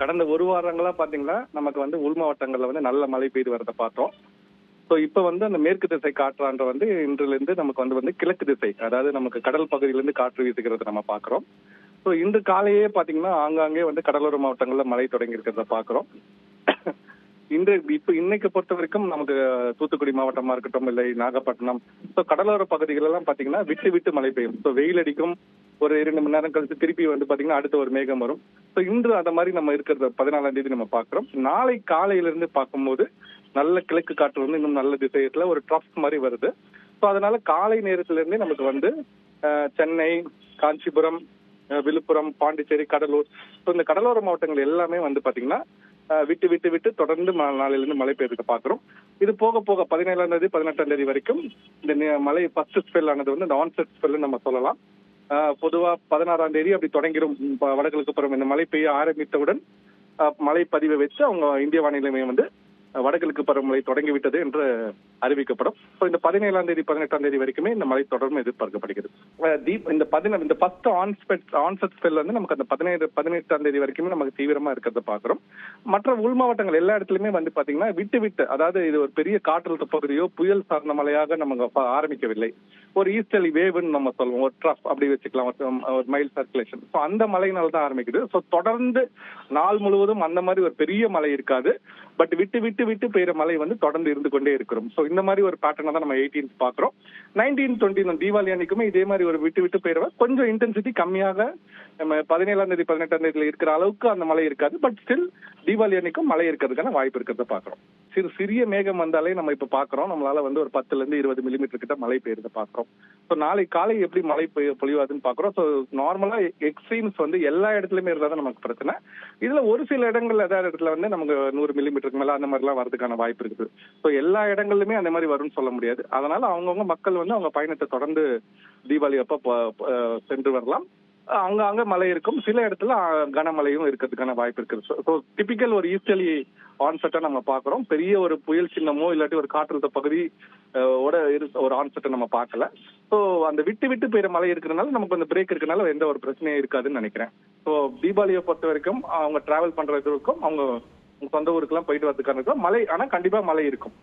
கடந்த ஒரு வாரங்களா பாத்தீங்கன்னா நமக்கு வந்து உள் மாவட்டங்கள்ல வந்து நல்ல மழை பெய்து வரத பார்த்தோம். ஸோ இப்போ வந்து அந்த மேற்கு திசை காற்றான்ற வந்து இன்றுல இருந்து நமக்கு வந்து வந்து கிழக்கு திசை அதாவது நமக்கு கடல் பகுதியிலிருந்து காற்று வீசுகிறத நம்ம பார்க்குறோம். ஸோ இன்று காலையே பாத்தீங்கன்னா ஆங்காங்கே வந்து கடலோர மாவட்டங்களில் மழை தொடங்கி இருக்கிறத பார்க்குறோம். இன்று இப்ப இன்னைக்கு பொறுத்த வரைக்கும் நமக்கு தூத்துக்குடி மாவட்டமா இருக்கட்டும் இல்லை நாகப்பட்டினம் ஸோ கடலோர பகுதிகள் எல்லாம் பாத்தீங்கன்னா விட்டு விட்டு மழை பெய்யும். ஸோ வெயில் அடிக்கும் ஒரு இரண்டு மணி நேரம் கழிச்சு திருப்பி வந்து பாத்தீங்கன்னா அடுத்த ஒரு மேகம் வரும். ஸோ இன்று அந்த மாதிரி நம்ம இருக்கிறத பதினாலாம் தேதி நம்ம பாக்குறோம். நாளை காலையில இருந்து பார்க்கும்போது நல்ல கிழக்கு காற்று வந்து இன்னும் நல்ல திசையத்துல ஒரு ட்ரஃப் மாதிரி வருது. ஸோ அதனால காலை நேரத்துல இருந்தே நமக்கு வந்து சென்னை காஞ்சிபுரம் அஹ், விழுப்புரம் பாண்டிச்சேரி கடலூர் ஸோ இந்த கடலோர மாவட்டங்கள் எல்லாமே வந்து பாத்தீங்கன்னா விட்டு விட்டு விட்டு தொடர்ந்து ம- நாளையில இருந்து மழை பெய்யறத பாக்குறோம் இது போக போக பதினேழாம் தேதி பதினெட்டாம் தேதி வரைக்கும் இந்த மழை ஃபர்ஸ்ட் ஸ்பெல் ஆனது வந்து இந்த ஆன்செட் ஸ்பெல் நம்ம சொல்லலாம். பொதுவா பதினாறாம் தேதி அப்படி தொடங்கிடும் வடகிழக்கு புறம் இந்த மழை பெய்ய ஆரம்பித்தவுடன் மழை பதிவை வச்சு அவங்க இந்திய வானிலை மையம் வந்து வடகிழக்கு பருவமழை தொடங்கிவிட்டது என்று அறிவிக்கப்படும். ஸோ இந்த பதினேழாம் தேதி பதினெட்டாம் தேதி வரைக்குமே இந்த மழை தொடர்ந்து எதிர்பார்க்கப்படுகிறது. தீப் இந்த பதின இந்த பத்து ஆன்ஸ்பெட் ஆன்செட் ஸ்பெல் வந்து நமக்கு அந்த பதினேழு பதினெட்டாம் தேதி வரைக்குமே நமக்கு தீவிரமா இருக்கிறத பாக்குறோம். மற்ற உள் மாவட்டங்கள் எல்லா இடத்துலயுமே வந்து பாத்தீங்கன்னா விட்டு விட்டு அதாவது இது ஒரு பெரிய காற்றழுத்த பகுதியோ புயல் சார்ந்த மழையாக நம்ம ஆரம்பிக்கவில்லை. ஒரு ஈஸ்டர்லி வேவ்னு நம்ம சொல்லுவோம். ஒரு ட்ரஃப் அப்படி வச்சுக்கலாம். ஒரு மைல் சர்க்குலேஷன் ஸோ அந்த மழையினால தான் ஆரம்பிக்குது. ஸோ தொடர்ந்து நாள் முழுவதும் அந்த மாதிரி ஒரு பெரிய மழை இருக்காது. பட் விட்டு விட்டு விட்டு பெய்யற மழை வந்து தொடர்ந்து இருந்து கொண்டே இருக்கிறோம். ஸோ இந்த மாதிரி ஒரு பேட்டர்னை தான் நம்ம எயிட்டீன் பாக்குறோம். நைன்டீன் டுவெண்ட்டி தீபாவளி அன்னைக்குமே இதே மாதிரி ஒரு விட்டு விட்டு பெய்யற கொஞ்சம் இன்டென்சிட்டி கம்மியாக நம்ம பதினேழாம் தேதி பதினெட்டாம் தேதியில இருக்கிற அளவுக்கு அந்த மழை இருக்காது. பட் ஸ்டில் தீபாவளி அன்னைக்கும் மழை இருக்கிறதுக்கான வாய்ப்பு இருக்கிறத பாக்குறோம். சிறு சிறிய மேகம் வந்தாலே நம்ம இப்ப பாக்குறோம். நம்மளால வந்து ஒரு பத்துல இருந்து இருபது மில்லிமீட்டர் கிட்ட மழை பெய்யறத பாக்குறோம். ஸோ நாளை காலை எப்படி மழை பெய்ய பொழிவாதுன்னு பாக்குறோம். ஸோ நார்மலா எக்ஸ்ட்ரீம்ஸ் வந்து எல்லா இடத்துலயுமே இருந்தா நமக்கு பிரச்சனை. இதுல ஒரு சில இடங்கள்ல ஏதாவது இடத்துல வந்து நமக்கு நூறு மில்லிமீட்டருக்கு மேல அந்த மாதிரி எல்லாம் வரதுக்கான வாய்ப்பு இருக்குது. ஸோ எல்லா இடங்கள்லுமே அந்த மாதிரி வரும்னு சொல்ல முடியாது. அதனால அவங்கவுங்க மக்கள் வந்து அவங்க பயணத்தை தொடர்ந்து தீபாவளி அப்ப சென்று வரலாம். அங்க அங்க மழை இருக்கும். சில இடத்துல கனமழையும் இருக்கிறதுக்கான வாய்ப்பு இருக்குது. ஸோ டிபிக்கல் ஒரு ஈஸ்டர்லி ஆன்செட்டை நம்ம பாக்குறோம். பெரிய ஒரு புயல் சின்னமோ இல்லாட்டி ஒரு காற்றழுத்த பகுதி ஓட இரு- ஒரு ஆன்செட்டை நம்ம பார்க்கல ஸோ அந்த விட்டு விட்டு பெய்யுற மழை இருக்கிறதுனால நமக்கு அந்த பிரேக் இருக்கனால எந்த ஒரு பிரச்சனையும் இருக்காதுன்னு நினைக்கிறேன். ஸோ தீபாவளியை பொறுத்த வரைக்கும் அவங்க டிராவல் பண்றதுக்கும் அவங்க சொந்த ஊருக்குலாம் போயிட்டு வரதுக்கான இருக்கும். மழை ஆனா கண்டிப்பா மழை இருக்கும்